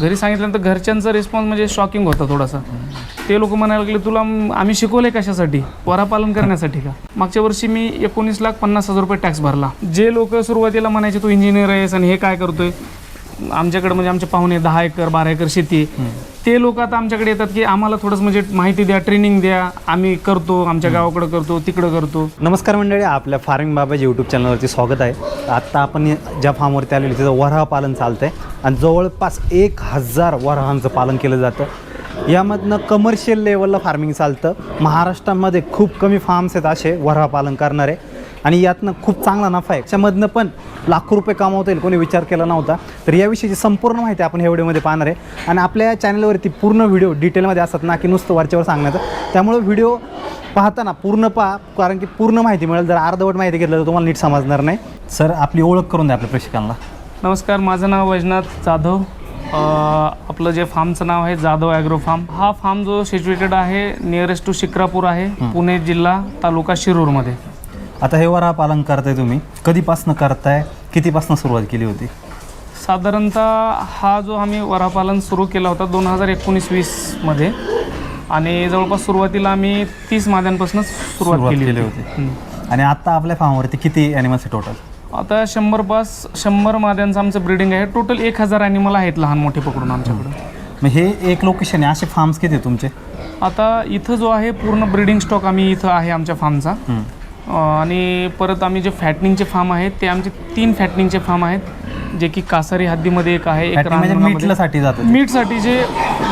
घरी सांगितल्यानंतर घरच्यांचा रिस्पॉन्स म्हणजे शॉकिंग होता थोडासा. ते लोक म्हणायला लागले तुला आम्ही शिकवले कशासाठी? वरापालन करण्यासाठी का? मागच्या वर्षी मी एकोणीस लाख पन्नास हजार रुपये टॅक्स भरला. जे लोक सुरुवातीला म्हणायचे तू इंजिनियर आहेस आणि हे काय करतोय? आमच्याकडे म्हणजे आमचे पाहुणे दहा एकर बारा एकर शेती आहे. ते लोक आता आमच्याकडे येतात की आम्हाला थोडंसं म्हणजे माहिती द्या ट्रेनिंग द्या. आम्ही करतो आमच्या गावाकडं करतो तिकडं करतो. नमस्कार मंडळी आपल्या फार्मिंग बाबाजी यूट्यूब चॅनलवरती स्वागत आहे. आत्ता आपण ज्या फार्मवरती आलेलो तिथं वराह पालन चालतं आहे आणि जवळपास एक हजार वराहांचं पालन केलं जातं. यामधनं कमर्शियल लेवलला फार्मिंग चालतं. महाराष्ट्रामध्ये खूप कमी फार्म्स आहेत असे वराह पालन करणारे. आणि यातनं खूप चांगला नफा आहे. त्याच्यामधनं पण लाखो रुपये कमावता येईल. कोणी विचार केला नव्हता. तर याविषयीची संपूर्ण माहिती आपण ह्या व्हिडिओमध्ये पाहणार आहे. आणि आपल्या या चॅनलवरती पूर्ण व्हिडिओ डिटेलमध्ये असतात ना की नुसतं वरच्यावर सांगण्याचं. त्यामुळे व्हिडिओ पाहताना पूर्ण पहा कारण की पूर्ण माहिती मिळेल. जर अर्धवट माहिती घेतलं तर तुम्हाला नीट समजणार नाही. सर आपली ओळख करून द्या आपल्या प्रेक्षकांना. नमस्कार माझं नाव वैजनाथ जाधव. आपलं जे फार्मचं नाव आहे जाधव ॲग्रो फार्म. हा फार्म जो सिच्युएटेड आहे नियरेस्ट टू शिक्रापूर आहे पुणे जिल्हा तालुका शिरूरमध्ये. आता हे वरा पालन करताय तुम्ही. कधीपासनं करताय? कितीपासनं सुरुवात केली होती? साधारणतः हा जो आम्ही वरापालन सुरू केला होता दोन हजार एकोणीस वीसमध्ये आणि जवळपास सुरुवातीला आम्ही तीस माद्यांपासून सुरुवात सुरुवात केली केली होती. होती. आणि आता आपल्या फार्मवरती किती ॲनिमल्स आहे टोटल आता शंभर पास शंभर माद्यांचं आमचं ब्रिडिंग आहे. टोटल एक हजार ॲनिमल आहेत लहान मोठे पकडून आमच्याकडं. मग हे एक लोकेशन आहे. असे फार्म्स किती आहे तुमचे? आता इथं जो आहे पूर्ण ब्रिडिंग स्टॉक आम्ही इथं आहे आमच्या फार्मचा. आणि परत आम्ही जे फॅटनिंगचे फार्म आहेत ते आमचे तीन फॅटनिंगचे फार्म आहेत जे की कासारी हद्दीमध्ये एक आहे एक Fattening म्हणजे जातं. मीटसाठी जे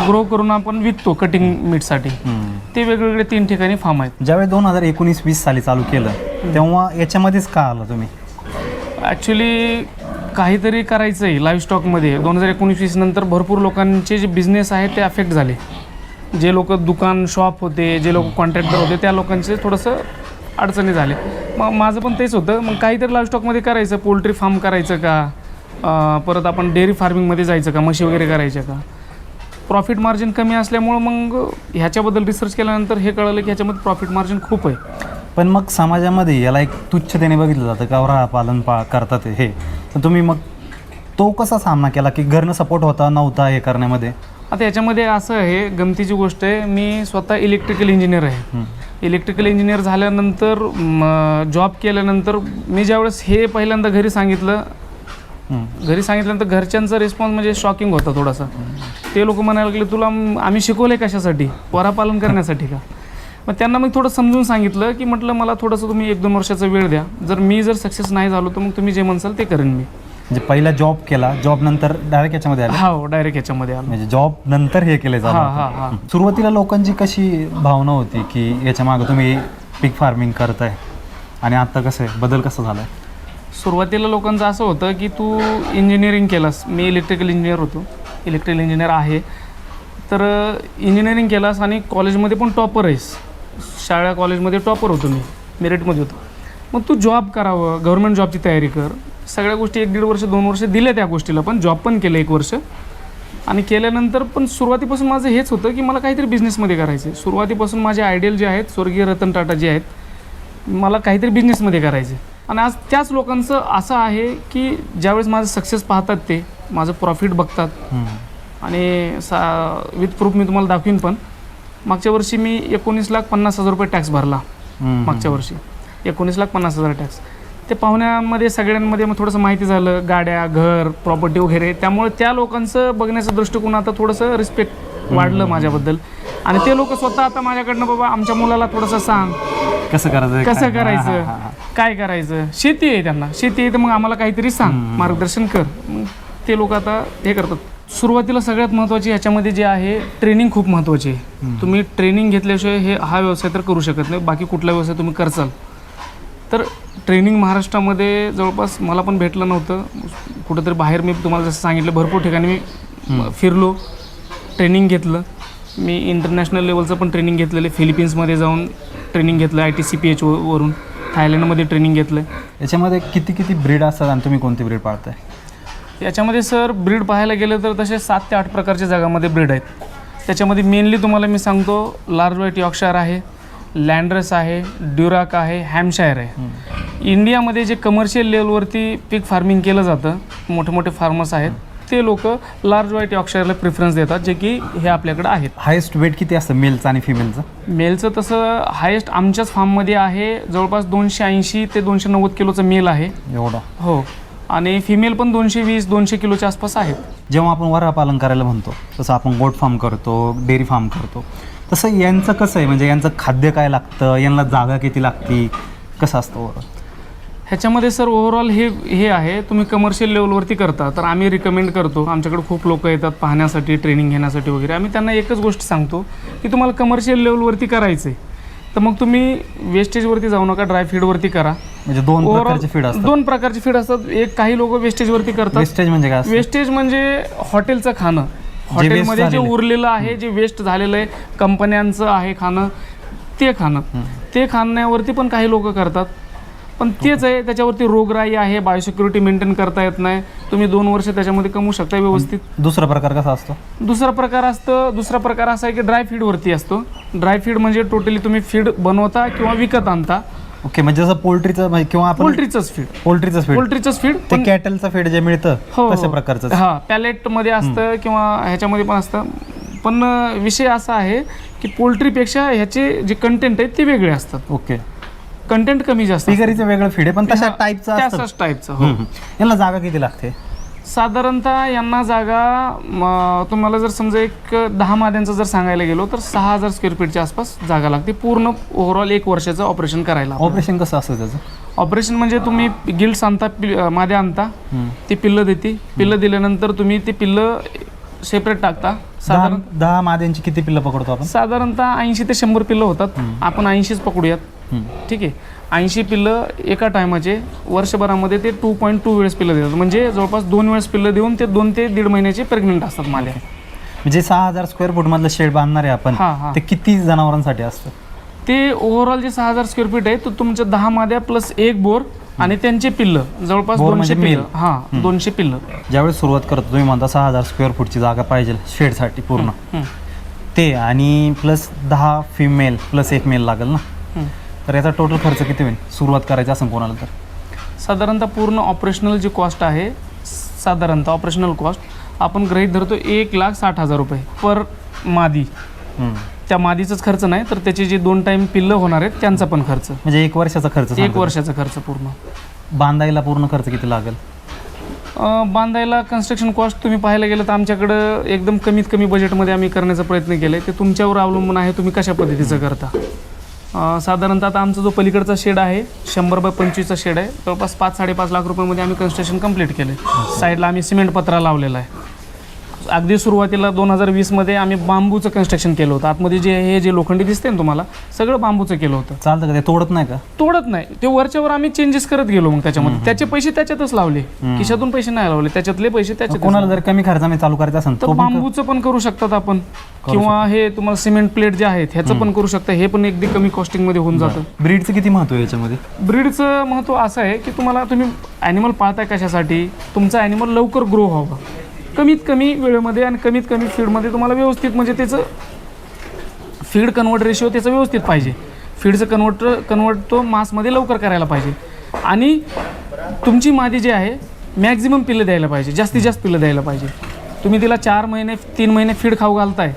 ग्रो करून आपण विकतो कटिंग मीटसाठी हम्म. ते वेगवेगळे तीन ठिकाणी फार्म आहेत. ज्यावेळी दोन हजार एकोणीस वीस साली चालू केलं तेव्हा याच्यामध्येच का आलं तुम्ही? ॲक्च्युली काहीतरी करायचं आहे लाईव्ह स्टॉकमध्ये दोन हजार एकोणीस वीस नंतर भरपूर लोकांचे जे बिझनेस आहेत ते अफेक्ट झाले. जे लोक दुकान शॉप होते जे लोक कॉन्ट्रॅक्टर होते त्या लोकांचे थोडंसं अडचणी झाले मग माझं पण तेच होतं. मग काहीतरी लाईव्ह स्टॉकमध्ये करायचं. पोल्ट्री फार्म करायचं का? परत आपण डेअरी फार्मिंगमध्ये जायचं का? म्हशी वगैरे करायच्या का? प्रॉफिट मार्जिन कमी असल्यामुळं मग ह्याच्याबद्दल रिसर्च केल्यानंतर हे कळलं की ह्याच्यामध्ये प्रॉफिट मार्जिन खूप आहे. पण मग समाजामध्ये याला एक तुच्छतेने बघितलं जातं का वरा पालन पा करतात हे. तर तुम्ही मग तो कसा सामना केला की घरनं सपोर्ट होता नव्हता हे करण्यामध्ये? आता याच्यामध्ये असं आहे गमतीची गोष्ट आहे मी स्वतः इलेक्ट्रिकल इंजिनियर आहे. इलेक्ट्रिकल इंजिनियर झाल्यानंतर जॉब केल्यानंतर मी ज्यावेळेस हे पहिल्यांदा घरी सांगितलं. घरी सांगितल्यानंतर घरच्यांचा रिस्पॉन्स म्हणजे शॉकिंग होता थोडासा. ते लोक म्हणायला लागले तुला आम्ही शिकवले कशासाठी? वरापालन करण्यासाठी का? मग त्यांना मी थोडं समजून सांगितलं की म्हटलं मला थोडंसं तुम्ही एक दोन वर्षाचा वेळ द्या. जर मी जर सक्सेस नाही झालो तर मग तुम्ही जे म्हणसाल ते करेन मी. म्हणजे पहिला जॉब केला जॉब नंतर डायरेक्ट याच्यामध्ये आले? हा डायरेक्ट याच्यामध्ये आलो. म्हणजे जॉब नंतर हे केले हा हा हा. सुरुवातीला लोकांची कशी भावना होती की याच्या मागं तुम्ही पीक फार्मिंग करताय? आणि आता कसं आहे? बदल कसा झाला आहे सुरुवातीला लोकांचं असं होतं की तू इंजिनिअरिंग केलास. मी इलेक्ट्रिकल इंजिनियर होतो. इलेक्ट्रिकल इंजिनियर आहे. तर इंजिनिअरिंग केलास आणि कॉलेजमध्ये पण टॉपर आहेस. शाळा कॉलेजमध्ये टॉपर होतो मी. मेरिटमध्ये होतो. मग तू जॉब करावं गव्हर्मेंट जॉबची तयारी कर. सगळ्या गोष्टी एक दीड वर्ष दोन वर्ष दिल्या त्या गोष्टीला पण जॉब पण केलं एक वर्ष. आणि केल्यानंतर पण सुरुवातीपासून माझं हेच होतं की मला काहीतरी बिझनेसमध्ये करायचं आहे सुरुवातीपासून माझे आयडियल जे आहेत स्वर्गीय रतन टाटा जे आहेत मला काहीतरी बिझनेसमध्ये करायचं आहे आणि आज त्याच लोकांचं असं आहे की ज्यावेळेस माझं सक्सेस पाहतात ते माझं प्रॉफिट बघतात. आणि सा विथ प्रूफ मी तुम्हाला दाखवीन पण मागच्या वर्षी मी एकोणीस लाख पन्नास हजार रुपये टॅक्स भरला. मागच्या वर्षी. एकोणीस लाख पन्नास हजार टॅक्स ते पाहुण्यामध्ये सगळ्यांमध्ये मग थोडंसं माहिती झालं गाड्या घर प्रॉपर्टी वगैरे. त्यामुळे त्या लोकांचं बघण्याचं दृष्टिकोन आता थोडंसं रिस्पेक्ट वाढलं माझ्याबद्दल. आणि ते लोक स्वतः आता माझ्याकडनं बाबा आमच्या मुलाला थोडंसं सांग. कसं करायचं? कसं करायचं. काय करायचं? शेती आहे त्यांना. शेती आहे तर मग आम्हाला काहीतरी सांग. मार्गदर्शन कर. मग ते लोक आता हे करतात. सुरुवातीला सगळ्यात महत्त्वाची ह्याच्यामध्ये जे आहे ट्रेनिंग खूप महत्त्वाची आहे. तुम्ही ट्रेनिंग घेतल्याशिवाय हे हा व्यवसाय तर करू शकत नाही. बाकी कुठला व्यवसाय तुम्ही करचाल. तर ट्रेनिंग महाराष्ट्रामध्ये जवळपास मला पण भेटलं नव्हतं. कुठंतरी बाहेर मी तुम्हाला जसं सांगितलं भरपूर ठिकाणी मी फिरलो ट्रेनिंग घेतलं. मी इंटरनॅशनल लेवलचं पण ट्रेनिंग घेतलेलं फिलिपिन्समध्ये जाऊन ट्रेनिंग घेतलं I T C P H वरून थायलंडमध्ये ट्रेनिंग घेतलं. याच्यामध्ये किती किती ब्रीड असतात आणि तुम्ही कोणती ब्रीड पाळताय? याच्यामध्ये सर ब्रीड पाहायला गेलं तर तसे सात ते आठ प्रकारच्या जगामध्ये ब्रीड आहेत. त्याच्यामध्ये मेनली तुम्हाला मी सांगतो लार्ज व्हाईट यॉर्कशायर आहे लँड्रस आहे ड्युराक आहे हॅमशायर आहे. इंडियामध्ये जे कमर्शियल लेवलवरती पीक फार्मिंग केलं जातं मोठे मोठे फार्मर्स आहेत ते लोक लार्ज व्हाईट यॉर्कशायरला प्रिफरन्स देतात जे की हे आपल्याकडे आहेत. हायेस्ट वेट किती असतं मेलचं आणि फिमेलचं मेलचं तसं हायेस्ट आमच्याच फार्ममध्ये आहे जवळपास दोनशे ऐंशी ते दोनशे नव्वद किलोचं मेल आहे. एवढं. हो. आणि फिमेल पण दोनशे वीस दोनशे किलोच्या आसपास आहेत. जेव्हा आपण वरा पालन करायला म्हणतो तसं आपण गोट फार्म करतो डेअरी फार्म करतो. तसं यांचं कसं आहे? म्हणजे यांचं खाद्य काय लागतं? यांना जागा किती लागती? कसं असतं बरं ह्याच्यामध्ये सर ओव्हरऑल हे हे आहे. तुम्ही कमर्शियल लेवलवरती करता. तर आम्ही रिकमेंड करतो. आमच्याकडे खूप लोक येतात पाहण्यासाठी ट्रेनिंग घेण्यासाठी वगैरे. आम्ही त्यांना एकच गोष्ट सांगतो की तुम्हाला कमर्शियल लेवलवरती करायचं आहे तर मग तुम्ही वेस्टेजवरती जाऊ नका ड्राय फीडवरती करा. म्हणजे दोन प्रकारचे फीड असतात. दोन प्रकारचे फीड असतात. एक काही लोक वेस्टेजवरती करतात. वेस्टेज म्हणजे काय असतं? वेस्टेज म्हणजे हॉटेलचं खाणं. हॉटेलमध्ये जे. उरलेलं आहे जे वेस्ट झालेलं आहे कंपन्यांचं आहे खाणं ते खाणं. ते खाण्यावरती पण काही लोक करतात. पण तेच आहे त्याच्यावरती रोगराई आहे बायोसिक्युरिटी मेंटेन करता येत नाही. तुम्ही दोन वर्ष त्याच्यामध्ये कमवू शकता व्यवस्थित. दुसरा प्रकार कसा असतो? दुसरा प्रकार असतं दुसरा प्रकार असा आहे की ड्राय फीडवरती असतो. ड्राय फीड म्हणजे टोटली तुम्ही फीड बनवता किंवा विकत आणता. ओके म्हणजे जसं पोल्ट्रीचं म्हणजे किंवा आपण पोल्ट्रीचंच फीड पोल्ट्रीचं फीड पोल्ट्रीचंच फीड ते कॅटलचं फीड जे मिळतं हो तशा प्रकारचं हा पॅलेटमध्ये असतं किंवा ह्याच्यामध्ये पण असतं. पण विषय असा आहे की पोल्ट्रीपेक्षा ह्याचे जे कंटेंट आहेत ते वेगळे असतात. ओके. कंटेंट कमी जास्त पिगरीचं वेगळं फीड आहे पण तशा हा, टाईपचं टाईपचं हो. यांना जागा किती लागते? साधारणतः यांना जागा तुम्हाला जर समजा एक दहा माद्यांचं जर सांगायला गेलो तर सहा हजार स्क्वेअर फीटच्या आसपास जागा लागते. पूर्ण ओव्हरऑल एक वर्षाचं ऑपरेशन करायला ऑपरेशन कसं असतं त्याचं? ऑपरेशन म्हणजे तुम्ही गिल्ट्स आणता माद्या आणता. ती पिल्लं देते. पिल्लं दिल्यानंतर तुम्ही ती पिल्लं सेपरेट टाकता. साधारण दहा माद्यांची किती पिल्लं पकडतो आपण? साधारणतः ऐंशी ते शंभर पिल्लं होतात. आपण ऐंशीच पकडूयात. ठीक आहे. ऐंशी पिल्लं एका टायमाचे वर्षभरामध्ये ते टू पॉईंट टू वेळेस पिल्लं देतात. म्हणजे जवळपास दोन वेळेस पिल्लं देऊन ते दोन ते दीड महिन्याचे प्रेग्नेंट असतात माल्या म्हणजे सहा हजार स्क्वेअर फूट मधलं शेड बांधणार आहे आपण हां हां. ते किती जनावरांसाठी असतं? ते ओव्हरऑल जे सहा हजार स्क्वेअर फीट आहे तो तुमच्या दहा माद्या प्लस एक बोर आणि त्यांचे पिल्लं जवळपास बोर दोनशे म्हणजे पिल्लं. हां दोनशे पिल्लं. ज्यावेळेस सुरुवात करतो तुम्ही म्हणता सहा हजार स्क्वेअर फूटची जागा पाहिजे शेडसाठी पूर्ण. हं, ते आणि प्लस दहा फिमेल प्लस एक मेल लागेल ना? हं. तर याचा टोटल खर्च किती होईल? सुरुवात करायची असेल कोणाला तर? साधारणतः पूर्ण ऑपरेशनल जी कॉस्ट आहे साधारणतः ऑपरेशनल कॉस्ट आपण गृहीत धरतो एक लाख साठ हजार रुपये पर मादी. त्या मादीचाच खर्च नाही तर त्याचे जे दोन टाइम पिल्लं होणार आहेत त्यांचा पण खर्च. म्हणजे एक वर्षाचा खर्च एक. वर्षाचा खर्च पूर्ण. बांधायला पूर्ण खर्च किती लागेल? बांधायला कन्स्ट्रक्शन कॉस्ट तुम्ही पाहायला गेलं तर आमच्याकडं एकदम कमीत कमी बजेटमध्ये आम्ही करण्याचा प्रयत्न केला आहे ते तुमच्यावर अवलंबून आहे तुम्ही कशा पद्धतीचं करता? साधारणतः आता आमचा जो पलीकडचा शेड आहे शंभर बाय पंचवीसचा शेड आहे जवळपास पाच साडेपाच लाख रुपयामध्ये आम्ही कन्स्ट्रक्शन कंप्लीट केलं आहे साईडला आम्ही सिमेंट पत्रा लावलेला आहे. अगदी सुरुवातीला दोन हजार वीसमध्ये आम्ही बांबूचं कन्स्ट्रक्शन केलं होतं. आतमध्ये जे हे जे लोखंडी दिसते ना तुम्हाला सगळं बांबूचं केलं होतं. चालतं का? ते तोडत नाही का? तोडत नाही. ते वरच्यावर आम्ही चेंजेस करत गेलो मग त्याच्यामध्ये. त्याचे पैसे त्याच्यातच लावले. खिशातून पैसे नाही लावले. त्याच्यातले पैसे त्याच्यात कोणाला जर कमी खर्चाने चालू करायचं असेल तर बांबूचं पण करू शकतात आपण. किंवा हे तुम्हाला सिमेंट प्लेट जे आहेत ह्याचं पण करू शकता. हे पण अगदी कमी कॉस्टिंगमध्ये होऊन जातं. ब्रीडचं किती महत्त्व आहे याच्यामध्ये? ब्रीडचं महत्त्व असं आहे की तुम्हाला तुम्ही ॲनिमल पाळताय कशासाठी? तुमचा ॲनिमल लवकर ग्रो व्हावा. कमीत कमी वेळेमध्ये आणि कमीत कमी फीडमध्ये तुम्हाला व्यवस्थित म्हणजे त्याचं फीड कन्वर्ट रेशिओ त्याचं व्यवस्थित पाहिजे. फीडचं कन्वर्ट कन्वर्ट तो मासमध्ये लवकर करायला पाहिजे. आणि तुमची मादी जी आहे मॅक्झिमम पिल्लं द्यायला पाहिजे जास्तीत जास्त पिल्लं द्यायला पाहिजे. तुम्ही तिला चार महिने तीन महिने फीड खाऊ घालताय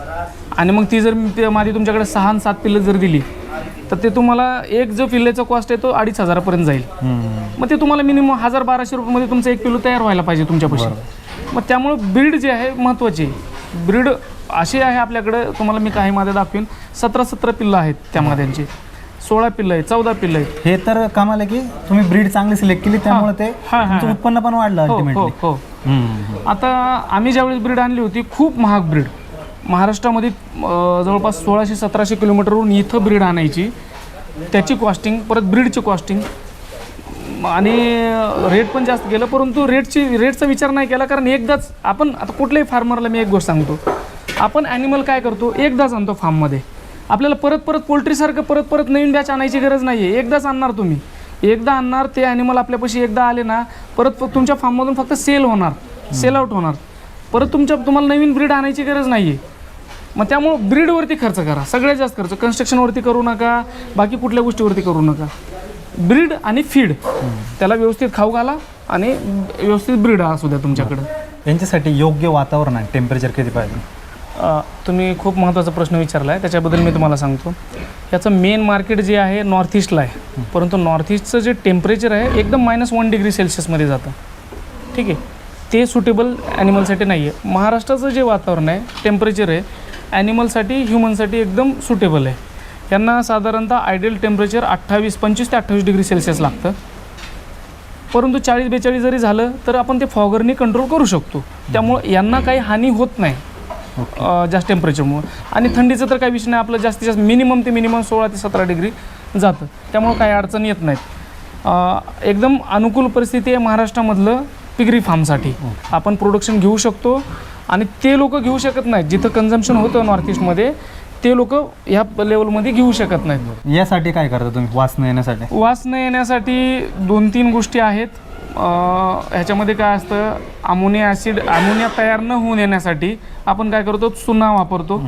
आणि मग ती जर मादी तुमच्याकडे सहा आणि सात पिल्लं जर दिली तर ते तुम्हाला एक जो पिल्लेचा कॉस्ट आहे तो अडीच हजारापर्यंत जाईल. मग ते तुम्हाला मिनिमम हजार बाराशे रुपयामध्ये तुमचं एक पिल्लू तयार व्हायला पाहिजे तुमच्यापाशी. मग त्यामुळं ब्रीड जे आहे महत्त्वाची आहे ब्रीड अशी आहे आपल्याकडे तुम्हाला मी काही मध्ये दाखवीन. सतरा सतरा पिल्लं आहेत त्या माद्यांची सोळा पिल्लं आहेत चौदा पिल्लं आहेत. हे तर कामाला आहे की तुम्ही ब्रीड चांगली सिलेक्ट केली त्यामुळे ते हा, हा, तुमचं हा. उत्पन्न पण वाढलं हो हो हो. आता आम्ही ज्यावेळेस ब्रीड आणली होती खूप महाग ब्रीड. महाराष्ट्रामध्ये अं, जवळपास सोळाशे सतराशे किलोमीटरवरून इथं ब्रीड आणायची. त्याची कॉस्टिंग परत ब्रीडची कॉस्टिंग आणि रेट पण जास्त गेलं परंतु रेटची रेटचा विचार नाही केला कारण एकदाच आपण आता कुठल्याही फार्मरला मी एक गोष्ट सांगतो. आपण ॲनिमल काय करतो? एकदाच आणतो फार्ममध्ये आपल्याला परत परत पोल्ट्रीसारखं परत परत नवीन बॅच आणायची गरज नाही आहे एकदाच आणणार तुम्ही. एकदा आणणार ते ॲनिमल आपल्यापाशी एकदा आले ना परत प- तुमच्या फार्ममधून फक्त सेल होणार. सेल आउट होणार. परत तुमच्या तुम्हाला नवीन ब्रीड आणायची गरज नाही आहे मग त्यामुळं ब्रीडवरती खर्च करा. सगळ्यात जास्त खर्च. कन्स्ट्रक्शनवरती करू नका. बाकी कुठल्या गोष्टीवरती करू नका. ब्रीड आणि फीड. त्याला व्यवस्थित खाऊ घाला आणि व्यवस्थित ब्रीड असू द्या तुमच्याकडं. यांच्यासाठी योग्य वातावरण आहे टेम्परेचर किती पाहिजे? अ, तुम्ही खूप महत्त्वाचा प्रश्न विचारला आहे त्याच्याबद्दल मी तुम्हाला सांगतो. याचं मेन मार्केट जे आहे नॉर्थ ईस्टला आहे. परंतु नॉर्थ ईस्टचं जे टेम्परेचर आहे एकदम मायनस वन डिग्री सेल्सिअसमध्ये जातं. ठीक आहे? ते सुटेबल ॲनिमलसाठी नाही आहे महाराष्ट्राचं जे वातावरण आहे टेम्परेचर आहे ॲनिमलसाठी ह्युमनसाठी एकदम सुटेबल आहे. यांना साधारणतः आयडियल टेम्परेचर अठ्ठावीस पंचवीस ते अठ्ठावीस डिग्री सेल्सिअस लागतं. परंतु चाळीस बेचाळीस जरी झालं तर आपण ते फॉगरनी कंट्रोल करू शकतो. त्यामुळं यांना काही हानी होत नाही जास्त टेम्परेचरमुळं आणि थंडीचं तर काही विषय नाही आपलं जास्तीत जास्त मिनिमम ते मिनिमम सोळा ते सतरा डिग्री जातं. त्यामुळं काही अडचण येत नाहीत. एकदम अनुकूल परिस्थिती आहे महाराष्ट्रामधलं पिगरी फार्मसाठी आपण प्रोडक्शन घेऊ शकतो आणि ते लोक घेऊ शकत नाहीत. जिथं कन्झम्पशन होतं नॉर्थ ईस्टमध्ये ते लोक ह्या लेवलमध्ये घेऊ शकत नाहीत. यासाठी काय करता तुम्ही? वास न येण्यासाठी? वास न येण्यासाठी दोन तीन गोष्टी आहेत. ह्याच्यामध्ये काय असतं अमोनिया ॲसिड अमोनिया तयार न होऊन येण्यासाठी आपण काय करतो चुना वापरतो.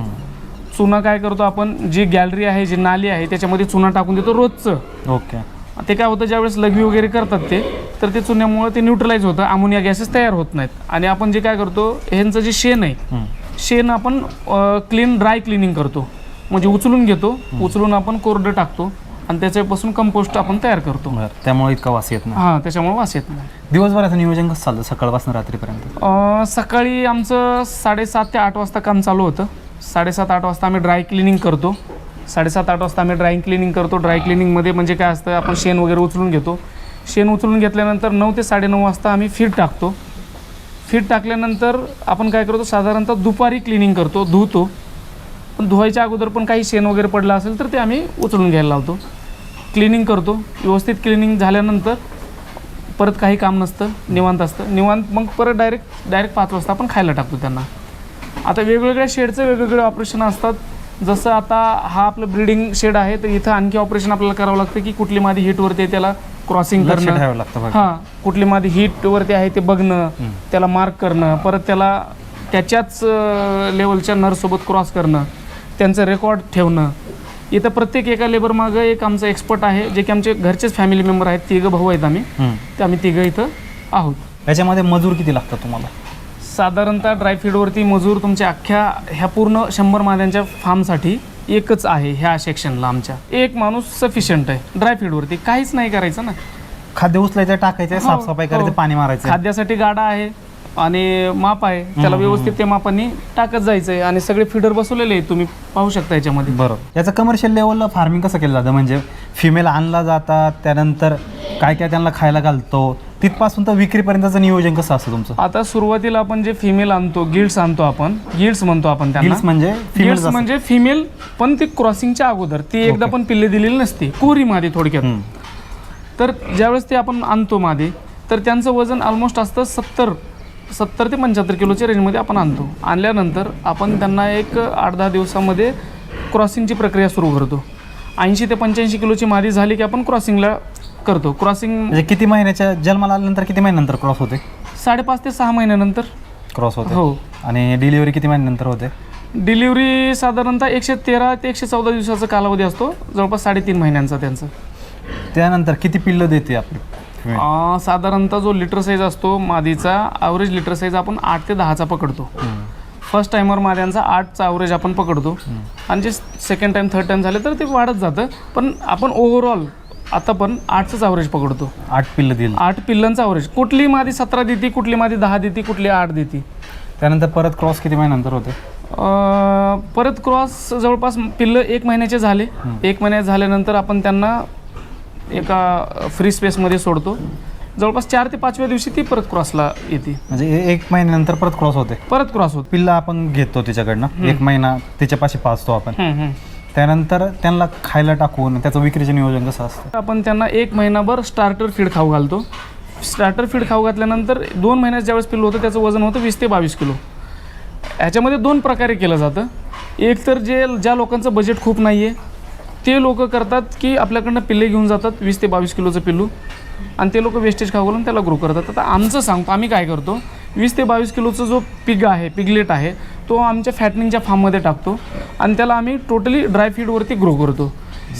चुना काय करतो आपण जी गॅलरी आहे जी नाली आहे त्याच्यामध्ये चुना टाकून देतो रोजचं. ओके. ते काय होतं ज्यावेळेस लघवी वगैरे करतात ते तर ते चुन्यामुळे ते न्यूट्रलाइज होतं अमोनिया गॅसेस तयार होत नाहीत. आणि आपण जे काय करतो ह्यांचं जे शेण आहे. शेण आपण क्लीन ड्राय क्लिनिंग करतो. म्हणजे उचलून घेतो उचलून आपण कोरडं टाकतो आणि त्याच्यापासून कंपोस्ट आपण तयार करतो. त्यामुळे इतका वास येत नाही. हां त्याच्यामुळे वास येत नाही. दिवसभराचं नियोजन कसं चालतं? सकाळपासून रात्रीपर्यंत? सकाळी आमचं साडेसात ते आठ वाजता काम चालू होतं. साडेसात आठ वाजता आम्ही ड्राय क्लिनिंग करतो. साडेसात आठ वाजता आम्ही ड्राय क्लिनिंग करतो. ड्राय क्लिनिंगमध्ये म्हणजे काय असतं आपण शेण वगैरे उचलून घेतो. शेण उचलून घेतल्यानंतर नऊ ते साडेनऊ वाजता आम्ही फीड टाकतो. फीड टाकल्यानंतर आपण काय करतो साधारणतः दुपारी क्लिनिंग करतो धुतो. पण धुवायच्या अगोदर पण काही शेण वगैरे पडलं असेल तर ते आम्ही उचलून घ्यायला लावतो. क्लिनिंग करतो. व्यवस्थित क्लिनिंग झाल्यानंतर परत काही काम नसतं निवांत असतं. निवांत मग परत डायरेक्ट डायरेक्ट पाच वाजता आपण खायला टाकतो त्यांना. आता वेगवेगळ्या शेडचं वेगवेगळे ऑपरेशन असतात. जसं आता हा आपलं ब्रीडिंग शेड आहे तर इथं आणखी ऑपरेशन आपल्याला करावं लागतं की कुठली मादी हिटवरती त्याला क्रॉसिंग करणं. हां कुठली मादी हिटवरती आहे ते बघणं त्याला मार्क करणं परत त्याला त्याच्याच लेवलच्या नर्ससोबत क्रॉस करणं त्यांचं रेकॉर्ड ठेवणं. इथं प्रत्येक एका लेबर मागं एक आमचं एक्सपर्ट आहे जे की आमचे घरचेच फॅमिली मेंबर आहेत तिघं भाऊ आहेत आम्ही. ते आम्ही तिघं इथं आहोत. याच्यामध्ये मजूर किती लागतात तुम्हाला? साधारणतः ड्रायफीडवरती मजूर तुमच्या अख्ख्या ह्या पूर्ण शंभर माद्यांच्या फार्मसाठी एकच आहे ह्या सेक्शनला आमच्या एक माणूस सफिशियंट आहे. ड्रायफीडवरती काहीच नाही करायचं ना. खाद्य उचलायचं टाकायचं हो, साफसफाई करायचं हो. पाणी मारायचं. खाद्यासाठी गाडा आहे. आणि माप आहे. त्याला व्यवस्थित त्या मापाने टाकत जायचं आहे आणि सगळे फिडर बसवलेले आहेत. तुम्ही पाहू शकता याच्यामध्ये. बरोबर. याचं कमर्शियल लेवलला फार्मिंग कसं केलं जातं? म्हणजे फिमेल आणला जातात त्यानंतर काय काय त्यांना खायला घालतो तिथपासून तर विक्रीपर्यंतचं नियोजन कसं असतं तुमचं? आता सुरुवातीला आपण जे फिमेल आणतो गिल्ड्स आणतो आपण गिल्ड्स म्हणतो आपण त्यांना. म्हणजे फिमेल गिल्ड्स म्हणजे फिमेल पण ती क्रॉसिंगच्या अगोदर. ती एकदा पण पिल्ले दिलेली नसते. कोरी मादी थोडक्यात. तर ज्यावेळेस ते आपण आणतो मादे तर त्यांचं वजन ऑलमोस्ट असतं सत्तर सत्तर ते पंच्याहत्तर किलोच्या रेंजमध्ये आपण आणतो. आणल्यानंतर आपण त्यांना एक आठ दहा दिवसामध्ये क्रॉसिंगची प्रक्रिया सुरू करतो. ऐंशी ते पंच्याऐंशी किलोची मादी झाली की आपण क्रॉसिंगला करतो. क्रॉसिंग म्हणजे किती महिन्याच्या जन्माला आल्यानंतर किती महिन्यानंतर क्रॉस होते? साडेपाच ते सहा महिन्यानंतर क्रॉस होते. हो. आणि डिलिव्हरी किती महिन्यानंतर होते? डिलिव्हरी साधारणतः एकशे तेरा ते एकशे चौदा दिवसाचा कालावधी असतो. जवळपास साडेतीन महिन्यांचा त्यांचा. त्यानंतर किती पिल्लं देते आपली? अं, साधारणतः जो लिटर साईज असतो मादीचा ॲव्हरेज लिटर साईज आपण आठ ते दहाचा पकडतो. फर्स्ट टायमर माद्यांचा आठचा ॲव्हरेज आपण पकडतो. आणि जे सेकंड टाईम थर्ड टाईम झाले तर ते वाढत जातं. पण आपण ओव्हरऑल आता पण आठचंच ॲव्हरेज पकडतो. आठ पिल्लं दिली आठ पिल्लांचा ॲव्हरेज कुठली मादी सतरा देते कुठली मादी दहा देते कुठली आठ देते? त्यानंतर परत क्रॉस किती महिन्यानंतर होते? अं, परत क्रॉस जवळपास पिल्लं एक महिन्याचे झाले. एक महिन्यात झाल्यानंतर आपण त्यांना एका फ्री स्पेसमध्ये सोडतो. जवळपास चार ते पाचव्या दिवशी ती परत क्रॉसला येते. म्हणजे एक महिन्यानंतर परत क्रॉस होते. परत क्रॉस होत. पिल्लं आपण घेतो तिच्याकडनं. एक महिना तिच्यापाशी पाचतो आपण. हम्म, हम्म. त्यानंतर त्यांना खायला टाकून त्याचं विक्रीचं नियोजन कसं असतं? आपण त्यांना एक महिनाभर स्टार्टर फीड खाऊ घालतो. स्टार्टर फीड खाऊ घातल्यानंतर दोन महिन्यात ज्यावेळेस पिल्लू होतं त्याचं वजन होतं वीस ते बावीस किलो. ह्याच्यामध्ये दोन प्रकारे केलं जातं. एक तर जे ज्या लोकांचं बजेट खूप नाही आहे ते लोक करतात की आपल्याकडनं पिल्ले घेऊन जातात वीस ते बावीस किलोचं पिल्लू. आणि ते लोक वेस्टेज खाऊ घालून त्याला ग्रो करतात. आता आमचं सांगतो आम्ही काय करतो वीस ते बावीस किलोचा जो पिग आहे पिगलेट आहे तो आमच्या फॅटनिंगच्या फार्ममध्ये टाकतो आणि त्याला आम्ही टोटली ड्राय फीडवरती ग्रो करतो.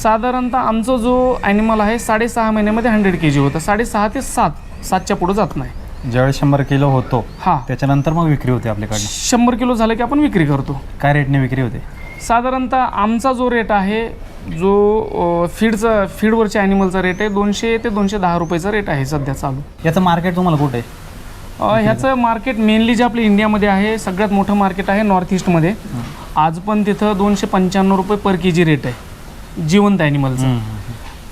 साधारणतः आमचा जो ॲनिमल आहे साडेसहा महिन्यामध्ये हंड्रेड के जी होतं. साडेसहा ते सात सातच्या पुढं जात नाही. ज्यावेळेस शंभर किलो होतो हां. त्याच्यानंतर मग विक्री होते आपल्याकडनं. शंभर किलो झालं की आपण विक्री करतो. काय रेटने विक्री होते? साधारणतः आमचा जो रेट आहे जो फीडचा फीडवरच्या ॲनिमलचा रेट आहे दोनशे ते दोनशे दहा रुपयेचा रेट आहे सध्या चालू. याचं मार्केट तुम्हाला कुठे आहे? ह्याचं मार्केट मेनली जे आपलं इंडियामध्ये आहे सगळ्यात मोठं मार्केट आहे नॉर्थ ईस्टमध्ये आज पण तिथं दोनशे पंच्याण्णव रुपये पर के जी रेट आहे जिवंत ॲनिमलचं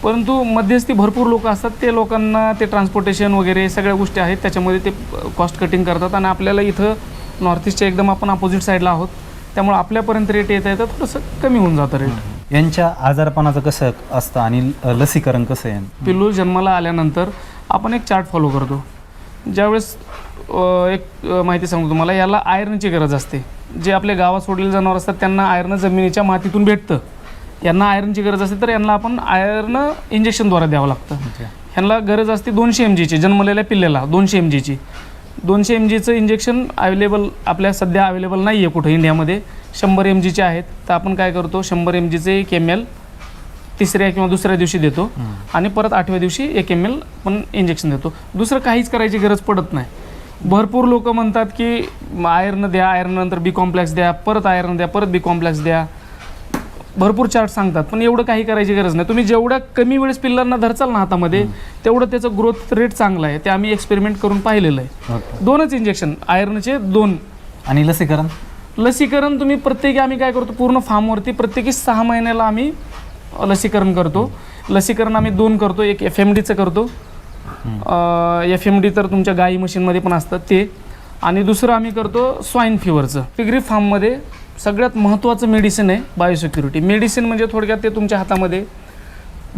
परंतु मध्यस्थी भरपूर लोक असतात ते लोकांना ते ट्रान्सपोर्टेशन वगैरे सगळ्या गोष्टी आहेत त्याच्यामध्ये ते कॉस्ट कटिंग करतात आणि आपल्याला इथं नॉर्थ ईस्टच्या एकदम आपण अपोजिट साईडला आहोत. त्यामुळे आपल्यापर्यंत रेट येत आहे तर थोडंसं कमी होऊन जातं रेट यांच्या आजारपणाचं कसं असतं आणि लसीकरण कसं आहे? पिल्लू जन्माला आल्यानंतर आपण एक चार्ट फॉलो करतो. ज्यावेळेस एक माहिती सांगतो तुम्हाला याला आयर्नची गरज असते. जे आपल्या गावात सोडलेले जनावर असतात त्यांना आयर्न जमिनीच्या मातीतून भेटतं. यांना आयर्नची गरज असते तर यांना आपण आयर्न इंजेक्शनद्वारे द्यावं लागतं. ह्यांना गरज असते दोनशे एम जीची जन्मलेल्या पिल्लेला दोनशे एम जीची दोनशे एम जीचं इंजेक्शन अवेलेबल आपल्या सध्या अवेलेबल नाही आहे कुठं इंडियामध्ये शंभर एम जीचे आहेत. तर आपण काय करतो शंभर एम जीचे एक एम एल तिसऱ्या किंवा दुसऱ्या दिवशी देतो आणि परत आठव्या दिवशी एक एम एल पण इंजेक्शन देतो. दुसरं काहीच करायची गरज पडत नाही. भरपूर लोक म्हणतात की आयर्न द्या आयर्न नंतर बी कॉम्प्लेक्स द्या परत आयर्न द्या परत बी कॉम्प्लेक्स द्या. भरपूर चार्ट सांगतात पण एवढं काही करायची गरज नाही. तुम्ही जेवढ्या कमी वेळेस पिल्लांना धरचाल ना हातामध्ये तेवढं त्याचं ग्रोथ रेट चांगला आहे. ते आम्ही एक्सपेरिमेंट करून पाहिलेलं आहे. दोनच इंजेक्शन आयर्नचे दोन. आणि लसीकरण? लसीकरण तुम्ही प्रत्येकी आम्ही काय करतो पूर्ण फार्मवरती प्रत्येकी सहा महिन्याला आम्ही लसीकरण करतो. लसीकरण आम्ही दोन करतो एक एफ एम डीचं करतो. एफ एम डी तर तुमच्या गाई मशीनमध्ये पण असतं ते. आणि दुसरं आम्ही करतो स्वाईन फिवरचं पिगरी फार्ममध्ये सगळ्यात महत्त्वाचं मेडिसिन आहे बायोसिक्युरिटी मेडिसिन म्हणजे थोडक्यात ते तुमच्या हातामध्ये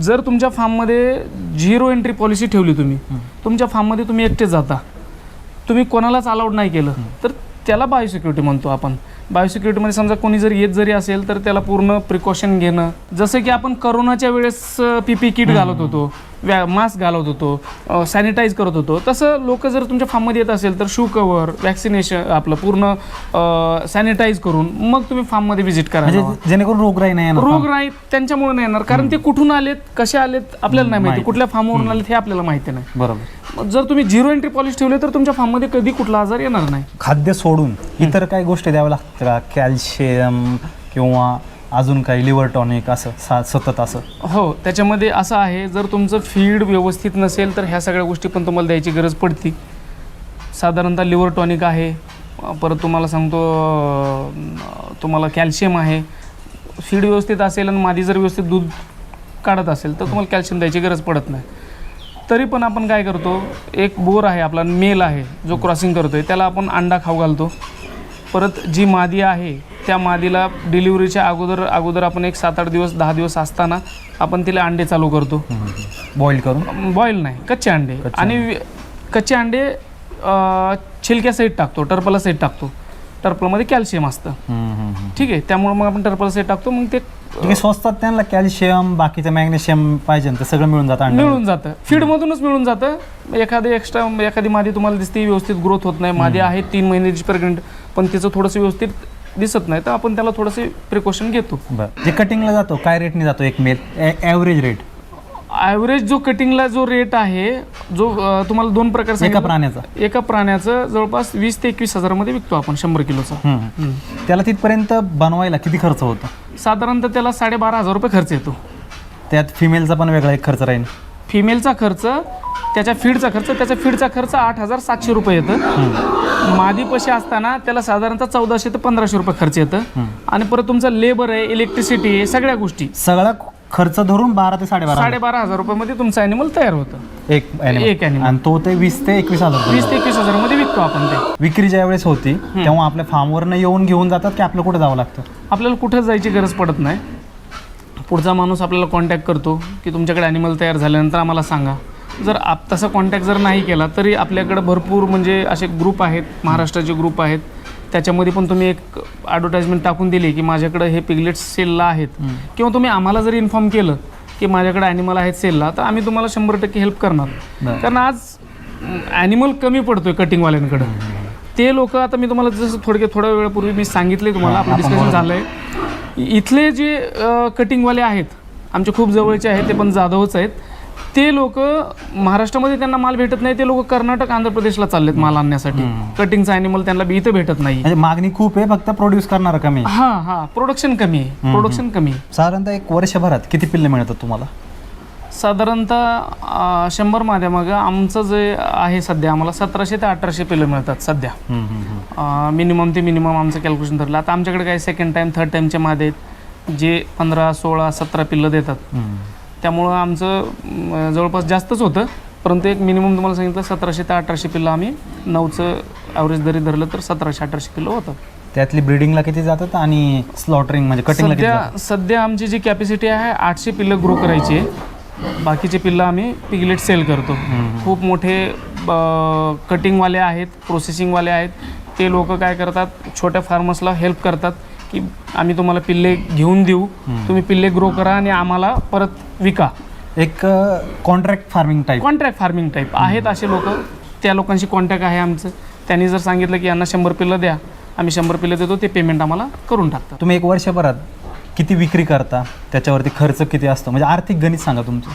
जर तुमच्या फार्ममध्ये झिरो एंट्री पॉलिसी ठेवली तुम्ही तुमच्या फार्ममध्ये तुम्ही एकटे जाता तुम्ही कोणालाच अलाउड नाही केलं तर त्याला बायोसिक्युरिटी म्हणतो आपण. बायोसिक्युरिटीमध्ये समजा कोणी जर येत जरी असेल तर त्याला पूर्ण प्रिकॉशन घेणं. जसं की आपण करोनाच्या वेळेस पी पी किट घालत होतो व्या मास्क घालत होतो सॅनिटाईज करत होतो. तसं लोक जर तुमच्या फार्ममध्ये येत असेल तर शू कवर वॅक्सिनेशन आपलं पूर्ण सॅनिटाईज करून मग तुम्ही फार्ममध्ये व्हिजिट करा. म्हणजे जेणेकरून रोगराई नाही येणार रोगराई त्यांच्यामुळे नाही येणार. कारण ते कुठून आलेत कसे आलेत आपल्याला नाही माहिती. कुठल्या फार्मवरून आलेत हे आपल्याला माहिती नाही. बरोबर. मग जर तुम्ही झिरो एंट्री पॉलिश ठेवले तर तुमच्या फार्ममध्ये कधी कुठला आजार येणार नाही. खाद्य सोडून इतर काही गोष्टी द्याव्या लागतं का? कॅल्शियम किंवा अजून काही लिव्हर टॉनिक असं सा सतत असं? हो त्याच्यामध्ये असं आहे जर तुमचं फीड व्यवस्थित नसेल तर ह्या सगळ्या गोष्टी पण तुम्हाला द्यायची गरज पडते. साधारणतः लिव्हर टॉनिक आहे परत तुम्हाला सांगतो तुम्हाला कॅल्शियम आहे. फीड व्यवस्थित असेल आणि मादी जर व्यवस्थित दूध काढत असेल तर तुम्हाला कॅल्शियम द्यायची गरज पडत नाही. तरी पण आपण काय करतो एक बोर आहे आपला मेल आहे जो क्रॉसिंग करतो आहे त्याला आपण अंडा खाऊ घालतो. परत जी मादी आहे त्या मादीला डिलिव्हरीच्या अगोदर अगोदर आपण एक सात आठ दिवस दहा दिवस असताना आपण तिला अंडे चालू करतो. बॉईल करून? बॉईल नाही कच्चे अंडे. आणि कच्चे अंडे अं, छिलक्यासहित टाकतो टर्पला सहित टाकतो. टर्पलमध्ये कॅल्शियम असतं. ठीक आहे त्यामुळे मग आपण टर्पल सहित टाकतो मग ते तुम्ही स्वस्तात त्यांना कॅल्शियम बाकीचं मॅग्नेशियम पाहिजे ते सगळं मिळून जातं. मिळून जातं. फीडमधूनच मिळून जातं. एखादी एक्स्ट्रा एखादी मादी तुम्हाला दिसते व्यवस्थित ग्रोथ होत नाही. मादी आहे तीन महिन्याची प्रेग्नेंट पण तिचं थोडंसं व्यवस्थित दिसत नाही. तर आपण त्याला थोडंसं प्रिकॉशन घेतो. बरं. जे कटिंगला जातो काय रेटने जातो एक मेल ॲव्हरेज रेट ॲव्हरेज जो कटिंगला जो रेट आहे जो अं, तुम्हाला दोन प्रकार एका सांगितलं. प्राण्याचा. एका प्राण्याचं जवळपास वीस ते एकवीस हजारामध्ये विकतो आपण शंभर किलोचा. हम्म. त्याला तिथपर्यंत बनवायला किती खर्च होतो? साधारणतः त्याला साडेबारा हजार रुपये खर्च येतो. त्यात फिमेलचा पण वेगळा एक खर्च राहील. फिमेलचा खर्च त्याच्या फीडचा खर्च त्याच्या फीडचा खर्च आठ हजार सातशे रुपये येतं. मादी पशी असताना त्याला साधारणतः चौदाशे ते पंधराशे रुपये खर्च येतं. आणि परत तुमचं लेबर आहे इलेक्ट्रिसिटी आहे सगळ्या गोष्टी. सगळा खर्च धरून बारा ते साडेबारा साडेबारा हजार रुपयामध्ये तुमचं ॲनिमल तयार होतं. एक animal. एक animal. आणि तो ते वीस ते एकवीस हजार. वीस ते एकवीस हजारामध्ये विकतो आपण ते. विक्री ज्या वेळेस होती तेव्हा आपल्या फार्मवरनं येऊन घेऊन जातात की आपलं कुठे जावं लागतं? आपल्याला कुठेच जायची गरज पडत नाही. पुढचा माणूस आपल्याला कॉन्टॅक्ट करतो की तुमच्याकडे ॲनिमल तयार झाल्यानंतर आम्हाला सांगा. जर आप तसा कॉन्टॅक्ट जर नाही केला तरी आपल्याकडे भरपूर म्हणजे असे ग्रुप आहेत महाराष्ट्राचे ग्रुप आहेत. त्याच्यामध्ये पण तुम्ही एक ॲडव्हर्टाईजमेंट टाकून दिली की माझ्याकडे हे पिगलेट्स सेलला आहेत. किंवा तुम्ही आम्हाला जर इन्फॉर्म केलं की माझ्याकडे ॲनिमल आहेत सेलला तर आम्ही तुम्हाला शंभर टक्के हेल्प करणार. कारण आज ॲनिमल कमी पडतोय कटिंगवाल्यांकडं ते लोक आता मी तुम्हाला जसं थोडक्यात थोड्या वेळापूर्वी मी सांगितले तुम्हाला आपलं डिस्कशन झालं आहे इथले जे कटिंगवाले आहेत आमचे खूप जवळचे आहेत ते पण जाधवच आहेत. ते लोक महाराष्ट्रामध्ये त्यांना माल भेटत नाही ते लोक कर्नाटक आंध्र प्रदेशला चाललेत माल आणण्यासाठी. कटिंगचा अॅनिमल त्यांना बी इथं भेटत नाही. म्हणजे मागणी खूप आहे फक्त प्रोड्यूस करणार कमी. हा हा. प्रोडक्शन कमी आहे. प्रोडक्शन कमी आहे. साधारणतः एक वर्षभरात किती पिल्ले मिळतात तुम्हाला? साधारणतः अं, शंभर माध्यमागं आमचं जे आहे सध्या आम्हाला सतराशे ते अठराशे पिलं मिळतात सध्या. मिनिमम ते मिनिमम आमचं कॅल्क्युलेशन धरलं. आता आमच्याकडे काही सेकंड टाईम थर्ड टाईमचे मादे आहेत जे पंधरा सोळा सतरा पिल्लं देतात. त्यामुळं आमचं जवळपास जास्तच होतं. परंतु एक मिनिमम तुम्हाला सांगितलं सतराशे ते अठराशे पिल्लं आम्ही नऊचं ॲव्हरेज जरी धरलं तर सतराशे अठराशे पिल्लं होतात त्यातली ब्रीडिंगला किती जातात आणि स्लॉटरिंग म्हणजे कटिंगला किती सध्या जातात? सध्या आमची जी कॅपॅसिटी आहे आठशे पिल्लं ग्रो करायची आहे. बाकीचे पिल्लं आम्ही पिगलेट सेल करतो. खूप मोठे कटिंगवाले आहेत प्रोसेसिंगवाले आहेत. ते लोक काय करतात छोट्या फार्मर्सला हेल्प करतात. की आम्ही तुम्हाला पिल्ले घेऊन देऊ. तुम्ही पिल्ले ग्रो करा आणि आम्हाला परत विका. एक contract farming type contract farming type आहेत असे लोक. त्या लोकांशी कॉन्टॅक्ट आहे आमचं. त्यांनी जर सांगितलं की यांना शंभर पिल्लं द्या आम्ही शंभर पिल्लं देतो ते पेमेंट आम्हाला करून टाकतात. तुम्ही एक वर्षभरात किती विक्री करता? त्याच्यावरती खर्च किती असतो? म्हणजे आर्थिक गणित सांगा तुमचं.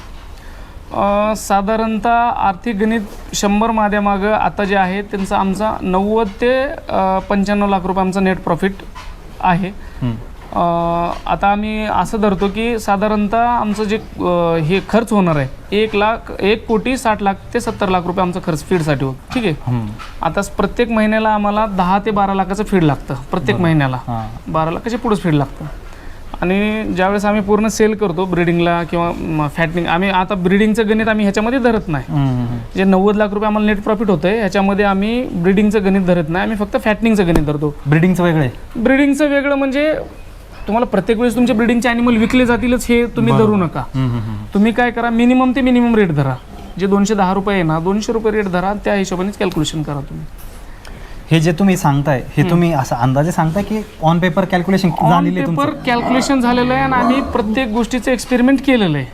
अ, साधारणतः आर्थिक गणित शंभर माध्यमागं आता जे आहे त्यांचा आमचा नव्वद ते पंच्याण्णव लाख रुपये आमचा नेट प्रॉफिट आहे. आता आम्ही असं धरतो की साधारणतः आमचं जे हे खर्च होणार आहे एक लाख एक कोटी साठ लाख ते सत्तर लाख रुपये आमचा खर्च फीडसाठी होतो. ठीक आहे. आता प्रत्येक महिन्याला आम्हाला दहा ते बारा लाखाचं फीड लागतं प्रत्येक महिन्याला. बारा लाखाच्या पुढेच फीड लागतं. आणि ज्यावेळेस आम्ही पूर्ण सेल करतो ब्रिडिंगला किंवा फॅटनिंग आम्ही आता ब्रिडिंगचं गणित आम्ही ह्याच्यामध्ये धरत नाही. जे नव्वद लाख रुपये आम्हाला नेट प्रॉफिट होतं आहे ह्याच्यामध्ये आम्ही ब्रिडिंगचं गणित धरत नाही आम्ही फक्त फॅटनिंगचं गणित धरतो. ब्रीडिंगचं वेगळं आहे. ब्रिडिंगचं वेगळं म्हणजे तुम्हाला प्रत्येक वेळेस तुमचे ब्रिडिंगचे ॲनिमल विकले जातीलच हे तुम्ही धरू नका. तुम्ही काय करा मिनिमम ते मिनिमम रेट धरा. जे दोनशे दहा रुपये आहे ना दोनशे रुपये रेट धरा त्या हिशोबानेच कॅल्क्युलेशन करा तुम्ही. हे जे तुम्ही सांगताय हे तुम्ही असं अंदाजे सांगताय की ऑन पेपर कॅल्क्युलेशन झालेली आहे पेपर कॅल्क्युलेशन झालेलं आहे आणि आम्ही प्रत्येक गोष्टीचं एक्सपेरिमेंट केलेलं आहे.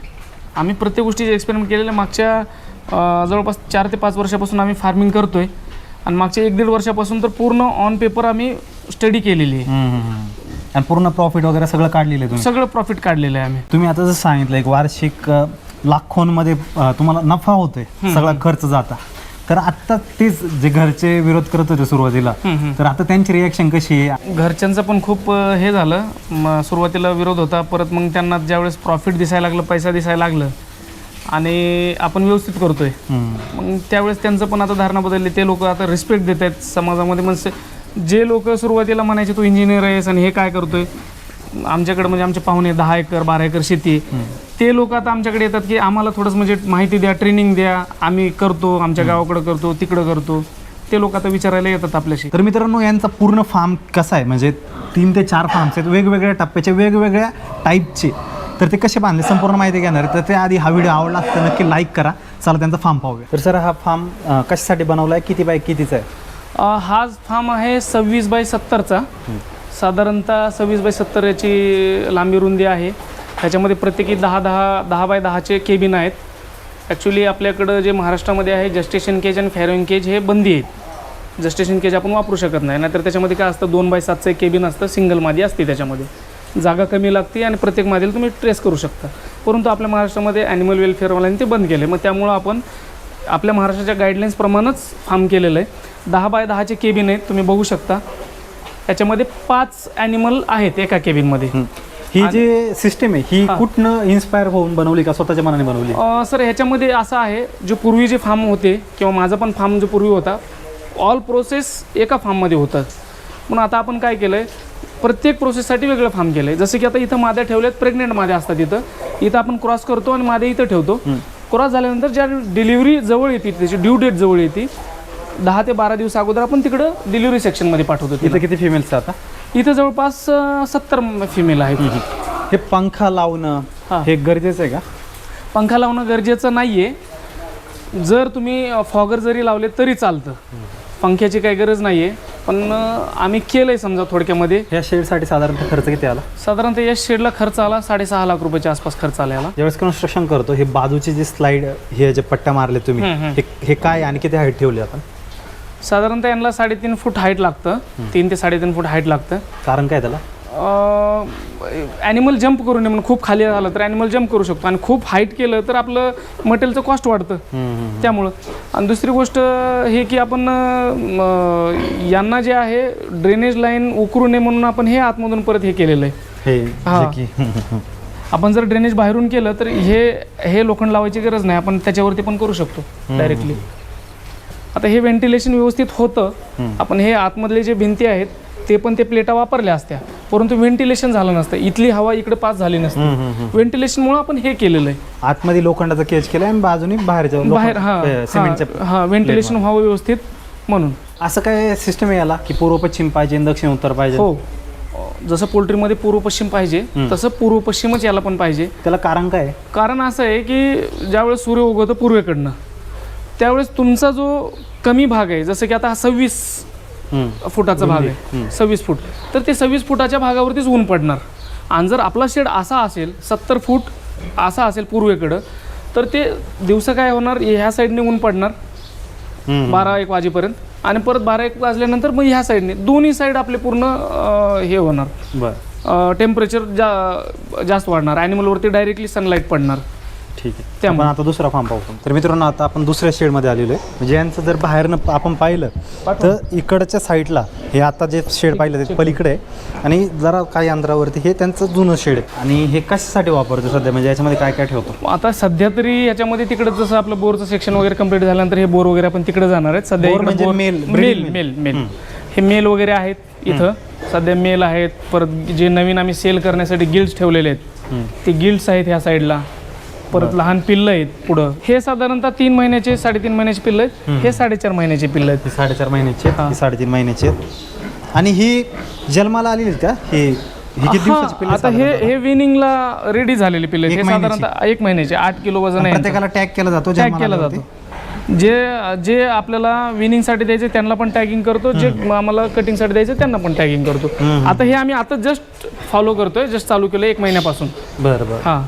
आम्ही प्रत्येक गोष्टीचे एक्सपेरिमेंट केलेलं आहे. मागच्या जवळपास चार ते पाच वर्षापासून आम्ही फार्मिंग करतोय. आणि मागच्या एक दीड वर्षापासून तर पूर्ण ऑन पेपर आम्ही स्टडी केलेली आहे. आणि पूर्ण प्रॉफिट वगैरे सगळं काढलेलं आहे तुम्ही? सगळं प्रॉफिट काढलेलं आहे आम्ही. तुम्ही आता जसं सांगितलं एक वार्षिक लाखोंमध्ये तुम्हाला नफा होतोय. सगळा खर्च जाता. तर आता तेच जे घरचे विरोध करत होते सुरुवातीला. तर आता त्यांची रिॲक्शन कशी आहे? घरच्यांचं पण खूप अं, हे झालं. म, सुरुवातीला विरोध होता परत मग त्यांना ज्यावेळेस प्रॉफिट दिसायला लागलं पैसा दिसायला लागलं आणि आपण व्यवस्थित करतोय. हम्म. मग त्यावेळेस त्यांचं पण आता धारणा बदलली. ते लोक आता रिस्पेक्ट देत आहेत समाजामध्ये म्हणजे जे लोक सुरुवातीला म्हणायचे तू इंजिनियर आहेस आणि हे काय करतोय? आमच्याकडे म्हणजे आमचे पाहुणे दहा एकर बारा एकर शेती ते लोक आता आमच्याकडे येतात की आम्हाला थोडंसं म्हणजे माहिती द्या ट्रेनिंग द्या. आम्ही करतो आमच्या गावाकडं करतो तिकडं करतो. ते लोक आता विचारायला येतात आपल्याशी. तर मित्रांनो यांचा पूर्ण फार्म कसा आहे? म्हणजे तीन ते चार फार्म्स आहेत वेगवेगळ्या टप्प्याचे वेगवेगळ्या टाईपचे तर ते कसे बांधले? संपूर्ण माहिती घेणार. तर ते आधी हा व्हिडिओ आवडला तर नक्की लाईक करा. चला त्यांचा फार्म पाहूया. तर सर हा फार्म कशासाठी बनवला आहे? किती बाय कितीचा आहे? हा फार्म आहे सव्वीस बाय सत्तरचा. साधारणतः सव्वीस बाय सत्तर याची लांबी रुंदी आहे. त्याच्यामध्ये प्रत्येकी दहा दहा दहा बाय दहाचे केबिन आहेत. ॲक्च्युली आपल्याकडं जे महाराष्ट्रामध्ये आहे जस्टेशन केज आणि फॅरोईन केज हे बंदी आहेत. जस्टेशन केज आपण वापरू शकत नाही. नाहीतर त्याच्यामध्ये काय असतं दोन बाय सातचं एक केबिन असतं सिंगल मादी असते त्याच्यामध्ये. जागा कमी लागते आणि प्रत्येक मादीला तुम्ही ट्रेस करू शकता. परंतु आपल्या महाराष्ट्रामध्ये ॲनिमल वेलफेअरवाल्यांनी ते बंद केले मग त्यामुळं आपण आपल्या महाराष्ट्राच्या गाईडलाईन्सप्रमाणेच फार्म केलेलं आहे. दहा बाय दहाचे केबिन आहेत तुम्ही बघू शकता. याच्यामध्ये पाच ॲनिमल आहेत एका केबिनमध्ये ही जी सिस्टम आहे ही कुठनं इन्स्पायर होऊन बनवली का स्वतःच्या मनाने बनवली? सर ह्याच्यामध्ये असं आहे जे पूर्वी जे फार्म होते किंवा माझा पण फार्म जो पूर्वी होता ऑल प्रोसेस एका फार्ममध्ये होतात म्हणून आता आपण काय केलं आहे प्रत्येक प्रोसेससाठी वेगळं फार्म केलं आहे जसं की आता इथं माद्या ठेवल्यात प्रेग्नेंट माद्या असतात इथं. इथं आपण क्रॉस करतो आणि माद्या इथं ठेवतो. क्रॉस झाल्यानंतर ज्या डिलिव्हरी जवळ येते त्याची ड्यू डेट जवळ येते दहा ते बारा दिवस अगोदर आपण तिकडं डिलिव्हरी सेक्शनमध्ये पाठवतो तिला. इथं किती फिमेल्स आता? इथं जवळपास सत्तर फिमेल आहेत. हे पंखा लावणं हा. हे गरजेचं आहे का? पंखा लावणं गरजेचं नाही आहे जर तुम्ही फॉगर जरी लावले तरी चालतं. पंख्याची काही गरज नाही आहे पण अ, आम्ही केलं आहे समजा थोडक्यामध्ये. या शेडसाठी साधारणतः खर्च किती आला? साधारणतः या शेडला खर्च आला साडेसहा लाख रुपयाच्या आसपास खर्च आला याला. ज्यावेळेस कन्स्ट्रक्शन करतो हे बाजूचे जे स्लाइड हे जे पट्ट्या मारले तुम्ही हम्म, हम्म. हे हे काय आणि किती हाईट ठेवली आपण? साधारणतः यांना साडेतीन फूट हाईट लागतं. तीन ते साडेतीन फूट हाईट लागतं. कारण काय त्याला? ॲनिमल जंप करू नये म्हणून खूप खाली झालं तर ॲनिमल जंप करू शकतो. आणि खूप हाईट केलं तर आपलं मटेरियलचं कॉस्ट वाढतं. त्यामुळं. आणि दुसरी गोष्ट हे की आपण यांना जे आहे ड्रेनेज लाईन उकरू नये म्हणून आपण हे आतमधून परत हे केलेलं आहे. हे आपण जर ड्रेनेज बाहेरून केलं तर हे हे लोखंड लावायची गरज नाही. आपण त्याच्यावरती पण करू शकतो डायरेक्टली आता हे व्हेंटिलेशन व्यवस्थित होतं. आपण हे आतमधले जे भिंती आहेत ते पण ते प्लेटा वापरल्या असत्या. परंतु व्हेंटिलेशन झालं नसतं. इथली हवा इकडे पास झाली नसते. व्हेंटिलेशनमुळे आपण हे केलेलं आहे. आतमध्ये लोखंडाचा केज केलाय आणि बाजूनी लोखंड- बाहेर हा व्हेंटिलेशन व्हावं व्यवस्थित म्हणून. असं काय सिस्टम याला? की पूर्व पश्चिम पाहिजे दक्षिण उत्तर पाहिजे? हो. जसं पोल्ट्रीमध्ये पूर्व पश्चिम पाहिजे तसं पूर्व पश्चिमच याला पण पाहिजे. त्याला कारण काय? कारण असं आहे की ज्यावेळेस सूर्य उगवतो पूर्वेकडनं. त्यावेळेस तुमचा जो कमी भाग आहे जसं की आता हा सव्वीस. फुटाचा भाग आहे. सव्वीस फूट. तर ते सव्वीस फुटाच्या भागावरतीच ऊन पडणार. आणि जर आपला शेड असा असेल सत्तर फूट असा असेल पूर्वेकडं तर ते दिवसा काय होणार? ह्या साईडने ऊन पडणार. बारा एक वाजेपर्यंत. आणि परत बारा एक वाजल्यानंतर मग ह्या साईडने. दोन्ही साईड आपले पूर्ण हे होणार. बरं. टेम्परेचर जा जास्त वाढणार. ॲनिमलवरती डायरेक्टली सनलाईट पडणार. ठीक आहे. आपण त्यामुळे. आता दुसरा फार्म पाहू. तर मित्रांनो आता आपण दुसऱ्या शेडमध्ये आलेलो आहे. म्हणजे यांचं जर बाहेरनं आपण पाहिलं तर इकडच्या साईडला हे आता जे शेड पाहिलं ते पलीकडे आहे. आणि जरा काही अंतरावरती हे त्यांचं जुनं शेड आहे. आणि हे कशासाठी वापरतो सध्या? म्हणजे याच्यामध्ये काय काय ठेवतो? आता सध्या तरी याच्यामध्ये तिकडे जसं आपलं बोरचं सेक्शन वगैरे कंप्लीट झाल्यानंतर हे बोर वगैरे आपण तिकडे जाणार आहेत. सध्या म्हणजे मेल, मेल मेल मेल. हे मेल वगैरे आहेत इथं. सध्या मेल आहेत. परत जे नवीन आम्ही सेल करण्यासाठी गिल्ड्स ठेवलेले आहेत. ते गिल्ड्स आहेत ह्या साईडला परत लहान पिल्लं आहेत पुढं. हे साधारणतः तीन महिन्याचे साडेतीन महिन्याचे पिल्लं आहेत. हे साडेचार महिन्याचे पिल्लं आहेत. ही साडेचार महिन्याचे आहेत, हा. साडेतीन महिन्याचे आहेत. आणि ही जन्माला आलेली आहेत का? हे किती दिवसाची पिल्लं आता हे साधारणतः? हे विनिंगला रेडी झालेले पिल्लं आहेत. एक हे महिन्याची? साधारणतः एक महिन्याचे आठ किलो वजन आहे. प्रत्येकाला टॅग केला जातो टॅग जन्माला केला आल्यावरती? जातो. जे जे आपल्याला विनिंगसाठी द्यायचे त्यांना पण टॅगिंग करतो. जे आम्हाला कटिंगसाठी द्यायचे त्यांना पण टॅगिंग करतो. आता हे आम्ही आता जस्ट फॉलो करतोय जस्ट चालू केलं एक महिन्यापासून. बरं बरं. हा.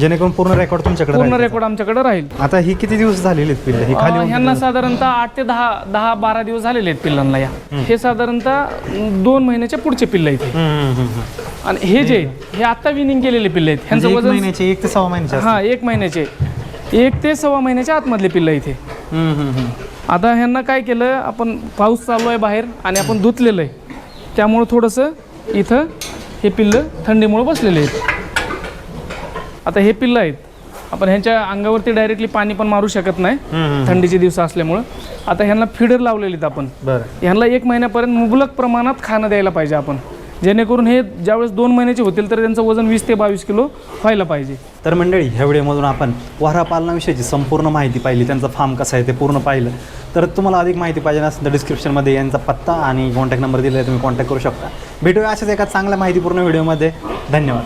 जेणेकरून पूर्ण रेकॉर्ड तुमच्याकडे पूर्ण राहील. रेकॉर्ड आमच्याकडे राहील आता ही किती दिवस झालेली आहेत पिल्लं ही खाली अं, होऊन ह्यांना साधारणतः आठ ते दहा दहा बारा दिवस झालेले आहेत पिल्लांना या हे साधारणतः अं, दोन महिन्याच्या पुढचे पिल्ल आहेत हे. हम्म, हम्म, हम्म. आणि हे जे आहेत, हे आता विनिंग केलेले पिल्ल आहेत म्हणजे ह्यांचं एक वजन महिन्याचे एक ते सव्वा महिन्याचे. हा एक महिन्याचे एक ते सव्वा महिन्याच्या आतमधले पिल्ल इथे हम्म, हम्म, हम्म. आता ह्यांना काय केलं आपण पाऊस चालू आहे बाहेर आणि आपण धुतलेलं आहे त्यामुळं थोडंसं इथं हे पिल्लं थंडीमुळं बसलेले आहेत आता हे पिल्लं आहेत. आपण ह्यांच्या अंगावरती डायरेक्टली पाणी पण मारू शकत नाही. थंडीचे दिवस असल्यामुळं. आता ह्यांना फिडर लावलेले आहेत आपण. बरं. ह्यांना एक महिन्यापर्यंत मुबलक प्रमाणात खाणं द्यायला पाहिजे आपण. जेणेकरून हे ज्यावेळेस दोन महिन्याचे होतील तर त्यांचं वजन वीस ते बावीस किलो व्हायला पाहिजे. तर मंडळी ह्या व्हिडिओमधून आपण वारा पालनाविषयीची संपूर्ण माहिती पाहिली त्यांचा फार्म कसा आहे ते पूर्ण पाहिलं. तर तुम्हाला अधिक माहिती पाहिजे असेल तर डिस्क्रिप्शनमध्ये यांचा पत्ता आणि कॉन्टॅक्ट नंबर दिलेला आहे तुम्ही कॉन्टॅक्ट करू शकता. भेटूया अशाच एका चांगल्या माहितीपूर्ण व्हिडिओमध्ये. धन्यवाद.